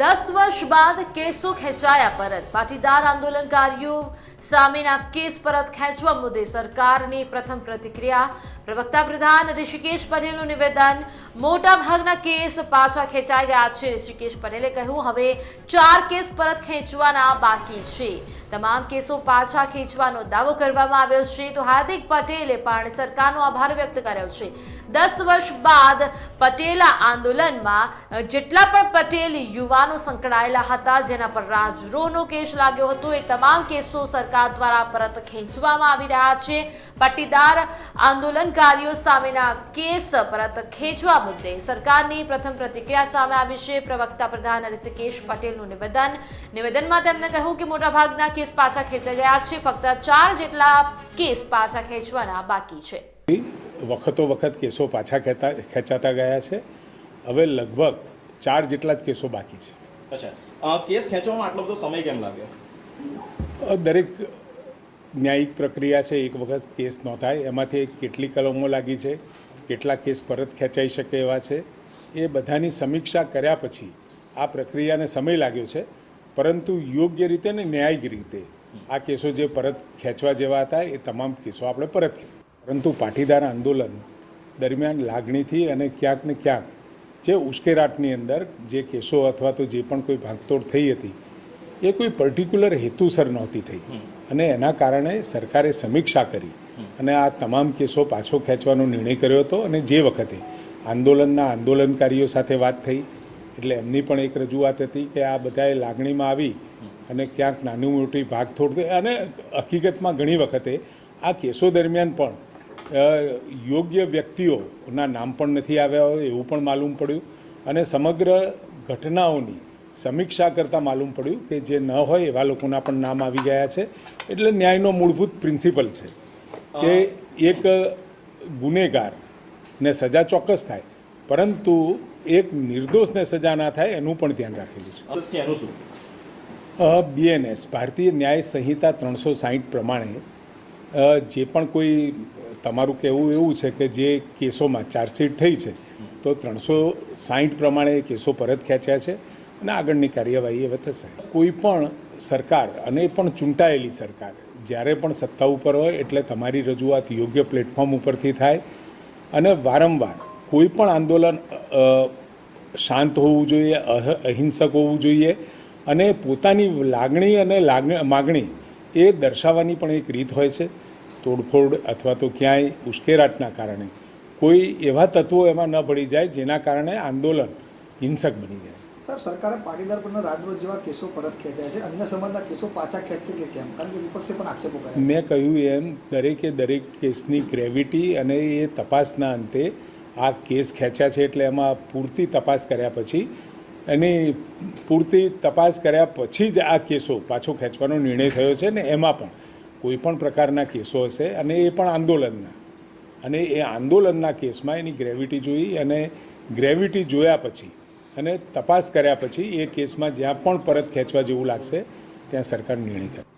દસ વર્ષ બાદ કેસો ખેંચાયા પરત. પાટીદાર આંદોલનકારીઓ સામેના કેસ પરત ખેંચવા મુદ્દે સરકારની પ્રથમ પ્રતિક્રિયા. પ્રવક્તા પ્રધાન ઋષિકેશ પટેલનું નિવેદન, મોટા ભાગના કેસ પાછા ખેંચાઈ ગયા છે. ઋષિકેશ પટેલે કહ્યું, હવે ચાર કેસ પરત ખેંચવાના બાકી છે. તમામ કેસો પાછા ખેંચવાનો દાવો કરવામાં આવ્યો છે. તો હાર્દિક પટેલે પણ સરકારનો આભાર વ્યક્ત કર્યો છે. દસ વર્ષ બાદ પટેલા આંદોલનમાં જેટલા પણ પટેલ યુવાનો સંકળાયેલા હતા, જેના પર રાજદ્રોહનો કેસ લાગ્યો હતો. એ તમામ કેસો સરકાર દ્વારા પરત ખેંચવામાં આવી રહ્યા છે. પાટીદાર આંદોલનકારીઓ સામેના કેસ પરત ખેંચવા મુદ્દે સરકારની પ્રથમ પ્રતિક્રિયા સામે આવી છે. પ્રવક્તા પ્રધાન ઋષિકેશ પટેલનું નિવેદન. નિવેદનમાં તેમણે કહ્યું કે મોટાભાગના કેસ પાછા ખેંચાઈ ગયા છે. ફક્ત ચાર જેટલા કેસ પાછા ખેંચવાના બાકી છે. વખતો વખત કેસો પાછા ખેંચાતા ગયા છે. હવે લગભગ ચાર જેટલા જ કેસો બાકી છે. અચ્છા. કેસ ખેંચવામાં આટલો બધો સમય કેમ લાગ્યો? દરેક ન્યાયિક પ્રક્રિયા છે એક વખત કેસ નોંધાય. એમાંથી કેટલી કલમો લાગી છે કેટલા કેસ પરત ખેંચાઈ શકે એવા છે એ બધાની સમીક્ષા કર્યા પછી આ પ્રક્રિયાને સમય લાગ્યો છે. પરંતુ યોગ્ય રીતે ને ન્યાયિક રીતે આ કેસો જે પરત ખેંચવા જેવા હતા એ તમામ કેસો આપણે પરત. પરંતુ પાટીદાર આંદોલન દરમિયાન લાગણીથી અને ક્યાંક ને ક્યાંક જે ઉશ્કેરાટની અંદર જે કેસો અથવા તો જે પણ કોઈ ભાગતોડ થઈ હતી એ કોઈ પર્ટિક્યુલર હેતુસર નહોતી થઈ. અને એના કારણે સરકારે સમીક્ષા કરી અને આ તમામ કેસો પાછો ખેંચવાનો નિર્ણય કર્યો હતો અને જે વખતે આંદોલનના આંદોલનકારીઓ સાથે વાત થઈ એટલે એમની પણ એક રજૂઆત હતી કે આ બધાએ લાગણીમાં આવી અને ક્યાંક નાની મોટી ભાગથોડ થઈ. અને હકીકતમાં ઘણી વખતે આ કેસો દરમિયાન પણ યોગ્ય વ્યક્તિઓના નામ પણ નથી આવ્યા હોય એવું પણ માલુમ પડ્યું. અને સમગ્ર ઘટનાઓની સમીક્ષા કરતાં માલુમ પડ્યું કે જે ન હોય એવા લોકોના પણ નામ આવી ગયા છે. એટલે ન્યાયનો મૂળભૂત પ્રિન્સિપલ છે કે એક ગુનેગારને સજા ચોક્કસ થાય પરંતુ એક નિર્દોષને સજા ના થાય એનું પણ ધ્યાન રાખેલું છે. બીએનએસ ભારતીય ન્યાય સંહિતા ત્રણસો સાહીઠ પ્રમાણે જે પણ કોઈ તમારું કહેવું એવું છે કે જે કેસોમાં ચાર્જશીટ થઈ છે, તો ત્રણસો સાહીઠ પ્રમાણે કેસો પરત ખેંચ્યા છે અને આગળની કાર્યવાહી હવે થશે. કોઈ પણ સરકાર અને પણ ચૂંટાયેલી સરકાર, જ્યારે પણ સત્તા ઉપર હોય એટલે તમારી રજૂઆત યોગ્ય પ્લેટફોર્મ ઉપરથી થાય અને વારંવાર કોઈ પણ આંદોલન શાંત હોવું જોઈએ, અહ- અહિંસક હોવું જોઈએ અને પોતાની લાગણી અને લાગણી માગણી એ દર્શાવવાની પણ એક રીત હોય છે. તોડફોડ અથવા તો ક્યાંય ઉશ્કેરાટના કારણે. કોઈ એવા તત્વો એમાં ન ભળી જાય જેના કારણે આંદોલન હિંસક બની જાય. સર સરકારે પાટીદાર પરના રાજદ્રોહ જેવા કેસો પરત ખેંચાય છે. અન્ય સમાજના કેસો પાછા ખેંચશે કે કેમ? કારણ કે વિપક્ષે પણ આક્ષેપો કર્યા મેં કહ્યું એમ દરેકે દરેક કેસની ગ્રેવિટી અને એ તપાસના અંતે આ કેસ ખેંચ્યા છે એટલે એમાં પૂરતી તપાસ કર્યા પછી એની પૂરતી તપાસ કર્યા પછી જ આ કેસો પાછો ખેંચવાનો નિર્ણય થયો છે ને એમાં પણ કોઈ પણ પ્રકારના કેસો હશે અને એ પણ આંદોલનના. અને એ આંદોલનના કેસમાં એની ગ્રેવિટી જોઈ અને ગ્રેવિટી જોયા પછી અને તપાસ કર્યા પછી એ કેસમાં જ્યાં પણ પરત ખેંચવા જેવું લાગશે, ત્યાં સરકાર નિર્ણય કરે.